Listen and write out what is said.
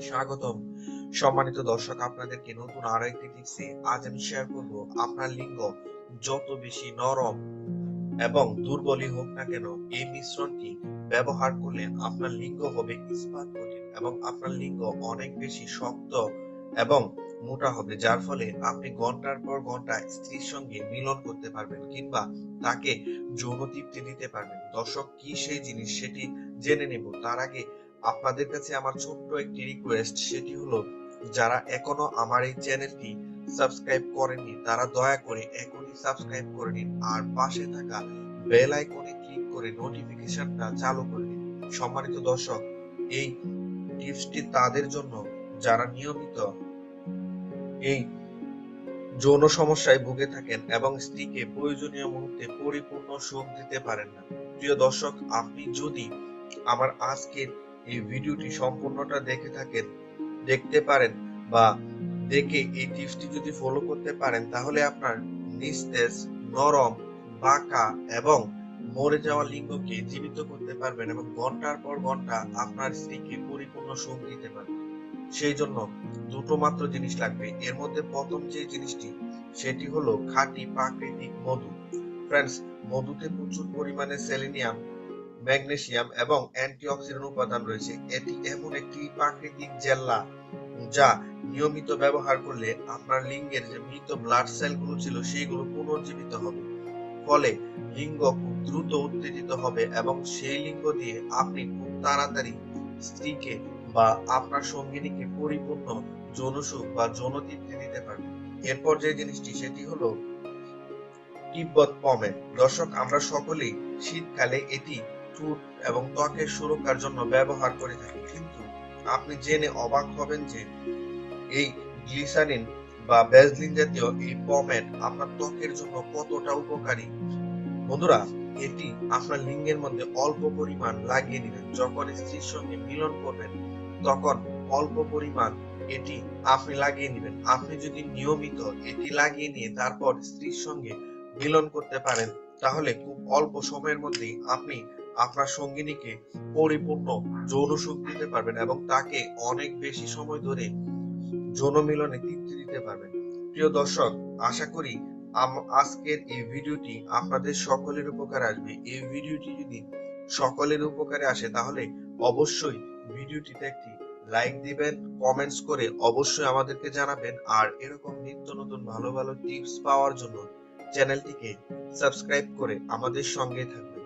স্বাগতম। সম্মানিত দর্শক, আপনাদেরকে নতুন আরও একটি টিপসে আজ আমি শেয়ার করব আপনার লিঙ্গ। যত বেশি নরম এবং দুর্বলই হোক না কেন, এই মিশ্রণটি ব্যবহার করলে আপনার লিঙ্গ হবে ইস্পাত কঠিন এবং আপনার লিঙ্গ অনেক বেশি শক্ত এবং মোটা হবে, যার ফলে আপনি ঘণ্টার পর ঘণ্টা স্ত্রীর সঙ্গে মিলন করতে পারবেন কিংবা তাকে যৌন দিতে পারবেন। দর্শক, কি সেই জিনিস সেটি জেনে নেব। তার আগে আপনাদের কাছে আমার ছোট্ট একটি রিকোয়েস্ট সেটি হলো, যারা এখনও আমার এই চ্যানেলটি সাবস্ক্রাইব করেননি, তারা দয়া করে এখনই সাবস্ক্রাইব করে নিন আর পাশে থাকা বেল আইকনে ক্লিক করে নোটিফিকেশনটা চালু করে নিন। সম্মানিত দর্শক, এই টিপসটি তাদের জন্য, যারা নিয়মিত এই যৌন সমস্যায় ভুগে থাকেন এবং স্ত্রীকে প্রয়োজনীয় মুহূর্তে পরিপূর্ণ সুখ দিতে পারেন না। প্রিয় দর্শক, আপনি যদি আমার আজকের এই ভিডিওটি সম্পূর্ণটা দেখে থাকেন, দেখতে পারেন বা দেখে এই টিপসটি যদি ফলো করতে পারেন, তাহলে আপনার নিস্তেজ, নরম, বাঁকা এবং মরে যাওয়া লিঙ্গকে জীবিত করতে পারবেন এবং ঘণ্টার পর ঘণ্টা আপনার স্ত্রীকে পরিপূর্ণ সুখ দিতে পারবেন। সেই জন্য দুটো মাত্র জিনিস লাগবে। এর মধ্যে প্রথম যে জিনিসটি, সেটি হলো খাঁটি প্রাকৃতিক মধু। ফ্রেন্ডস মধুতে প্রচুর পরিমাণে সেলেনিয়াম ম্যাগনেসিয়াম এবং অ্যান্টিঅক্সিডেন্ট উপাদান রয়েছে। এটি এমন একটি প্রাকৃতিক জেল্লা যা নিয়মিত ব্যবহার করলে আপনার লিঙ্গের যে মৃত ব্লাড সেলগুলো ছিল সেইগুলো পুনর্জীবিত হবে। ফলে লিঙ্গ খুব দ্রুত উত্তেজিত হবে এবং সেই লিঙ্গ দিয়ে আপনি খুব তাড়াতাড়ি স্ত্রীকে বা আপনার সঙ্গিনীকে পরিপূর্ণ যৌনসুখ বা যৌন যৌনতৃপ্তি দিতে পারবেন। এরপর যে জিনিসটি, সেটি হলো তিব্বত পমেন দর্শক, আমরা সকলেই শীতকালে এটি ঠোঁট এবং ত্বকের সুরক্ষার জন্য ব্যবহার করে থাকি। কিন্তু আপনি জেনে অবাক হবেন যে এই গ্লিসারিন বা ভ্যাসলিন জাতীয় এই পমেড আপনার ত্বকের জন্য কতটা উপকারী? বন্ধুরা, এটি আপনার লিঙ্গের মধ্যে অল্প পরিমাণ লাগিয়ে দিবেন। যখন স্ত্রীর সঙ্গে মিলন করবেন, তখন অল্প পরিমাণ এটি আপনি লাগিয়ে নেবেন। আপনি যদি নিয়মিত এটি লাগিয়ে নিয়ে তারপর স্ত্রীর সঙ্গে মিলন করতে পারেন, তাহলে খুব অল্প সময়ের মধ্যেই আপনি আপনার সঙ্গিনীকে পরিপূর্ণ যৌন সুখ দিতে পারবেন এবং তাকে অনেক বেশি সময় ধরে যৌন মিলনে তৃপ্তি দিতে পারবেন। প্রিয় দর্শক, আশা করি আজকের এই ভিডিওটি আপনাদের সকলের উপকার আসবে। এই ভিডিওটি যদি সকলের উপকারে আসে, তাহলে অবশ্যই ভিডিওটিতে একটি লাইক দিবেন, কমেন্টস করে অবশ্যই আমাদেরকে জানাবেন। আর এরকম নিত্য নতুন ভালো ভালো টিপস পাওয়ার জন্য চ্যানেলটিকে সাবস্ক্রাইব করে আমাদের সঙ্গে থাকুন